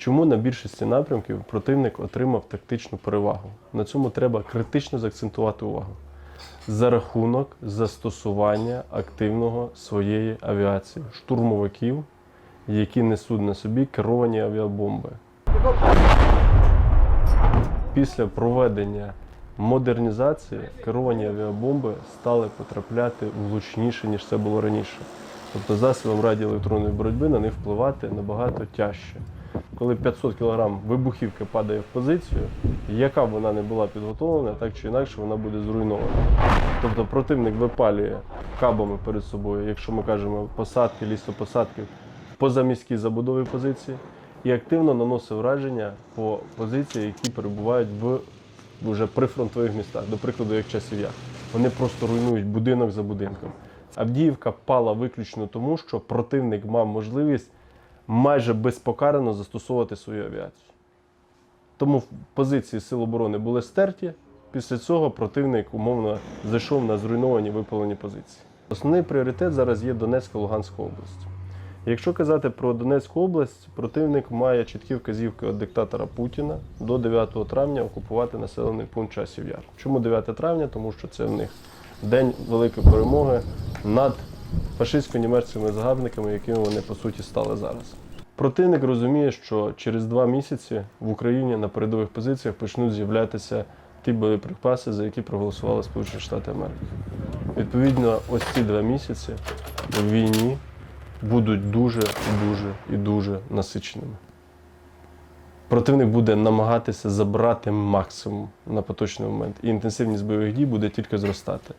Чому на більшості напрямків противник отримав тактичну перевагу? На цьому треба критично заакцентувати увагу. За рахунок застосування активного своєї авіації, штурмовиків, які несуть на собі керовані авіабомби. Після проведення модернізації керовані авіабомби стали потрапляти влучніше, ніж це було раніше. Тобто засобам радіоелектронної боротьби на них впливати набагато тяжче. Коли 500 кг вибухівки падає в позицію, яка б вона не була підготовлена, так чи інакше вона буде зруйнована. Тобто противник випалює кабами перед собою, якщо ми кажемо посадки, лісопосадки, позаміські забудові позиції, і активно наносить враження по позиції, які перебувають в вже прифронтових містах, до прикладу, як часів яр. Вони просто руйнують будинок за будинком. Авдіївка пала виключно тому, що противник мав можливість майже безпокарано застосовувати свою авіацію. Тому позиції Сил оборони були стерті. Після цього противник умовно зайшов на зруйновані випалені позиції. Основний пріоритет зараз є Донецька Луганська область. Якщо казати про Донецьку область, противник має чіткі вказівки від диктатора Путіна до 9 травня окупувати населений пункт часів яр. Чому 9 травня? Тому що це в них день великої перемоги над фашистсько-німецькими загарбниками, якими вони по суті стали зараз. Противник розуміє, що через два місяці в Україні на передових позиціях почнуть з'являтися ті боєприпаси, за які проголосували Сполучені Штати Америки. Відповідно, ось ці два місяці в війні будуть дуже, дуже і дуже насиченими. Противник буде намагатися забрати максимум на поточний момент, і інтенсивність бойових дій буде тільки зростати.